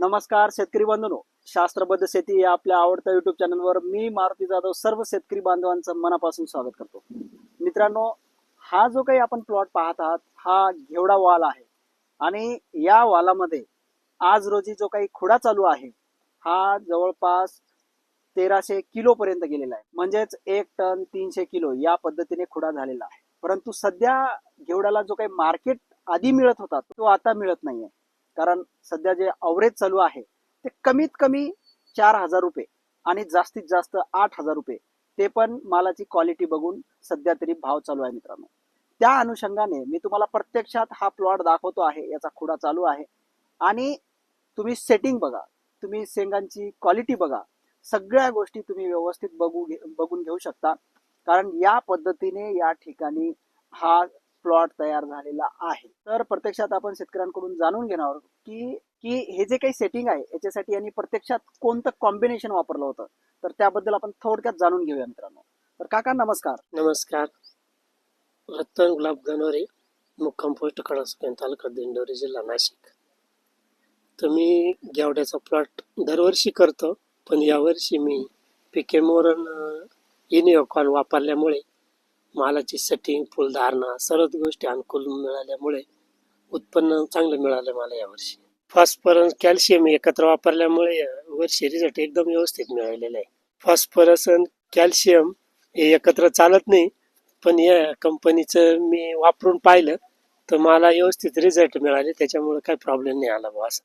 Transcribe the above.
नमस्कार शेतकरी बांधवनो. शास्त्रबद्ध शेती या आपल्या आवडत्या युट्यूब चॅनलवर मी मारुती जाधव सर्व शेतकरी बांधवांचं मनापासून स्वागत करतो. मित्रांनो हा जो काही आपण प्लॉट पाहत आहात हा घेवडा वाल आहे. आणि या वालामध्ये आज रोजी जो काही खुडा चालू आहे हा जवळपास तेराशे किलो पर्यंत गेलेला आहे. म्हणजेच एक टन तीनशे किलो या पद्धतीने खुडा झालेला आहे. परंतु सध्या घेवड्याला जो काही मार्केट आधी मिळत होता तो आता मिळत नाहीये. कारण सध्या जे अवरेज चालू आहे ते कमीत कमी चार हजार रुपये आणि जास्तीत जास्त आठ हजार रुपये. ते पण मालाची क्वालिटी बघून सध्या तरी भाव चालू आहे मित्रांनो. त्या अनुषंगाने मी तुम्हाला प्रत्यक्षात हा प्लॉट दाखवतो आहे याचा खुडा चालू आहे. आणि तुम्ही सेटिंग बघा तुम्ही शेंगांची क्वालिटी बघा. सगळ्या गोष्टी तुम्ही व्यवस्थित बघू घे- बघून घेऊ शकता. कारण या पद्धतीने या ठिकाणी हा प्लॉट तयार झालेला आहे. तर प्रत्यक्षात आपण शेतकऱ्यांकडून जाणून घेणार आहोत की की हे जे काही सेटिंग आहे याच्यासाठी यांनी प्रत्यक्षात कोणतं कॉम्बिनेशन वापरलं होतं? तर त्याबद्दल आपण थोडक्यात जाणून घेऊया मित्रांनो. तर काका नमस्कार. नमस्कार. रतन गुलाब गणोरे मुक्काम पोस्ट खडसकेन तालुका दिंडोरी जिल्हा नाशिक. तर मी गेवड्याचा प्लॉट दरवर्षी करतो पण यावर्षी मी पिकेमोरन मोरण वापरल्यामुळे मालाची सेटिंग फुलधारणा सर्वच गोष्टी अनुकूल मिळाल्यामुळे उत्पन्न चांगलं मिळालं मला यावर्षी फॉस्फरस कॅल्शियम एकत्र वापरल्यामुळे वर्षी रिझल्ट एकदम व्यवस्थित मिळालेला आहे. फॉस्फरस आणि कॅल्शियम हे एकत्र चालत नाही पण या कंपनीचं मी वापरून पाहिलं तर मला व्यवस्थित रिझल्ट मिळाले त्याच्यामुळे काही प्रॉब्लेम नाही आला बुवा असं.